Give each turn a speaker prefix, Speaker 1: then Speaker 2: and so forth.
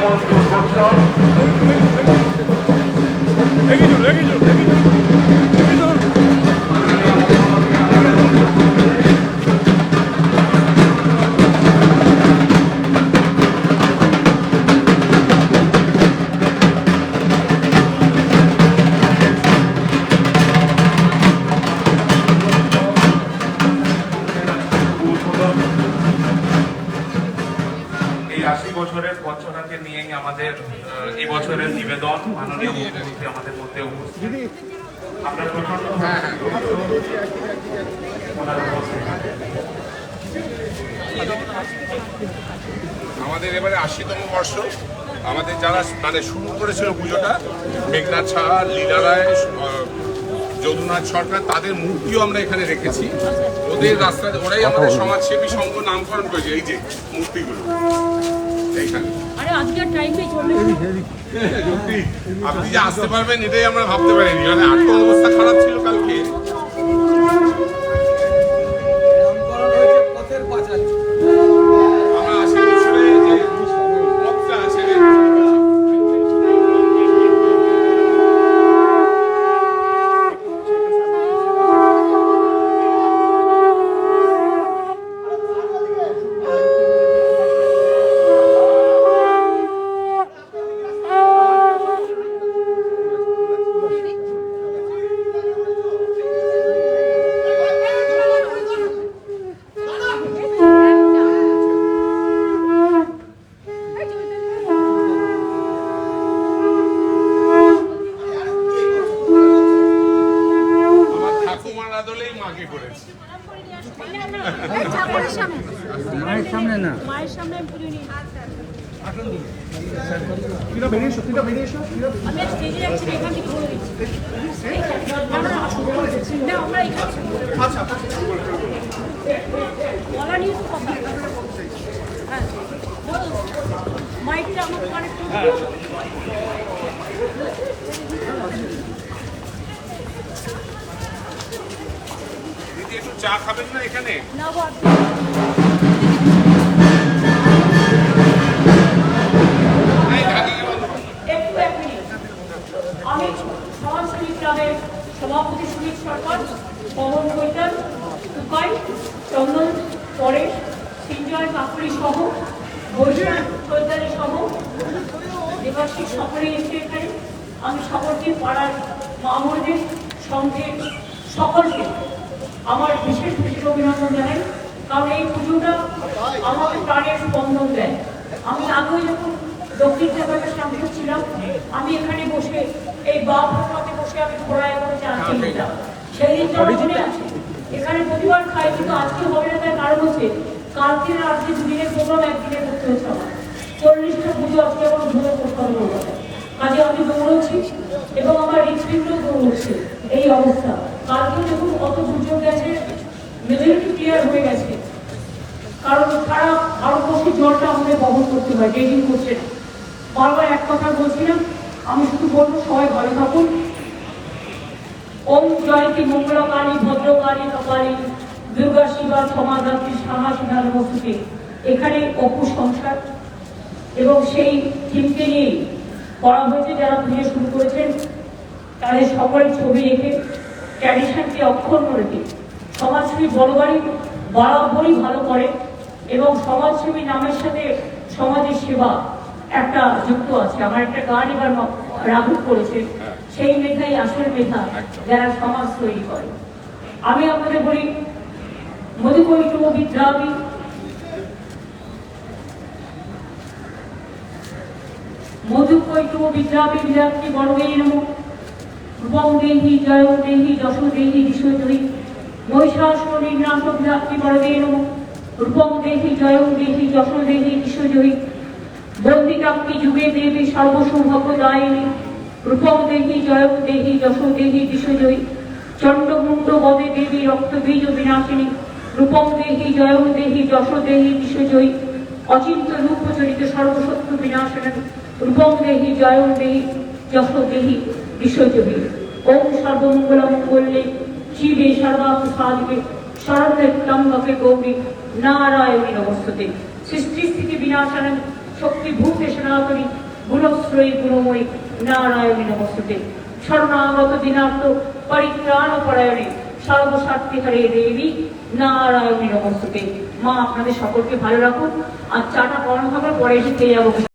Speaker 1: someone's construction. বছরাকে নিয়েই আমাদের এই বছরের নিবেদন মাননীয় মুখ্যমন্ত্রী আমাদের মধ্যে উপস্থিত। আমরা প্রচণ্ড
Speaker 2: আমাদের এবারে আশিতম বর্ষ। আমাদের যারা মানে শুরু করেছিল পুজোটা মেঘনাথ সাহা লীলা রায় আহ, যদুনাথ সরকার তাদের মূর্তিও আমরা এখানে রেখেছি। ওদের রাস্তায় ওরাই আমাদের সমাজসেবী সংঘ নামকরণ করেছে এই যে মূর্তিগুলো। আপনি যে আসতে পারবেন এটাই আমরা ভাবতে পারিনি। মানে আর্থিক অবস্থা খারাপ ছিল কালকে।
Speaker 3: সামনে না। মায়ের সামনে আমি যাচ্ছি না, তো কথা হ্যাঁ। মাইকটা আমার কানেক্ট।
Speaker 2: দিদি একটু চা খাবেন না এখানে?
Speaker 3: না পবন কৈতাল চন্দন পরেশ সিঞ্জয় কাকুরি সহ কৈতালি সহ, দেবাশিস সকলে এসে এখানে। আমি সকলকে পাড়ার মামুরদের সংঘের সকলকে আমার বিশেষ বিশেষ অভিনন্দন জানাই। কারণ এই পুজোটা আমাকে প্রাণের স্পন্দন দেয়। আমি আগেও যখন দক্ষিণ দেবাটা সাংসদ ছিলাম, আমি এখানে বসে এই বাপ বসে আমি ঘোড়ায় করে জানতে নিতাম। সেই দিনটা মনে আছে? এখানে প্রতিবার খাই কিন্তু আজকে হবে না তার কারণ হচ্ছে কালকে আর আজকে দুদিনের প্রোগ্রাম একদিনে করতে হচ্ছে আমার। চল্লিশটা পুজো আজকে আমার ধরে করতে হবে কাজে আমি দৌড়চ্ছি এবং আমার হৃৎপিণ্ড দৌড়চ্ছে এই অবস্থা। কালকে যখন কত দুর্যোগ গেছে মেজরিটি ক্লিয়ার হয়ে গেছে। কারণ সারা ভারতবর্ষে জলটা আমাদের বহন করতে হয় ডেটিং করছে বারবার এক কথা বলছিলাম আমি শুধু বলব সবাই ভালো থাকুন। ওম জয়ন্তী মঙ্গলকালী ভদ্রকালী কপালী, দুর্গা শিবা সমাধাত্রী সাহা সুধা নমস্তুতে এখানে অপু সংসার এবং সেই টিমকে নিয়ে করা হয়েছে যারা পুজো শুরু করেছেন। তাদের সকলের ছবি রেখে ট্র্যাডিশনকে অক্ষুণ্ণ রেখে সমাজসেবী বড়বাড়ি বরাবরই ভালো করে এবং সমাজসেবী নামের সাথে সমাজের সেবা একটা যুক্ত আছে। আমার একটা গান এবার রাঘব করেছে। সেই মেধাই আসল মেধা যারা সমাজ তৈরি করে। আমি আপনাদের বলি মধুকৈটু বিদ্রাবী মধুকৈটু বিদ্রাবী বিদ্রাবী বড়বেই নম রূপং দেহি জয় দেহি যশ দেহি বিশ্বজয়ী মহিষাসুর নিগ্রান্ত বিদ্রাবী বড়বেই নম রূপং দেহি জয় দেহি যশ দেহি বিশ্বজয়ী বন্দিকাঙ্কি যুগে দেবী সর্বসৌভাগ্য দায়িনী। রূপং দেহি জয় দেহি যশ দেহি, বিশ্বজয়ী। চণ্ডমুণ্ড বদে দেবী, রক্ত বীজ বিনাশিনী। রূপং দেহি জয় দেহি যশ দেহি, বিশ্বজয়ী। অচিন্ত রূপ চরিত সর্বশত্রু বিনাশন। রূপং দেহি জয় দেহি যশ দেহি, বিশ্বজয়ী। ওম সর্বমঙ্গল মঙ্গলে শিবে সর্বাপ ত্রম্বকে গৌরী, নারায়ণী নমস্তুতে। সৃষ্টি স্থিতি বিনাশন, শক্তি ভূতে সনাতনী, গুণশ্রয়ী গুণময়ী। নারায়ণী নমস্তুতে। শরণাগত দিনার্থ পরিত্রাণ পরায়ণে সর্বস্বার্থী হরে দেবী নারায়ণী নমস্তুতে। মা, আপনাদের সকলকে ভালো রাখুন। আর চাটা গরম হবে, পরে এসে যাব।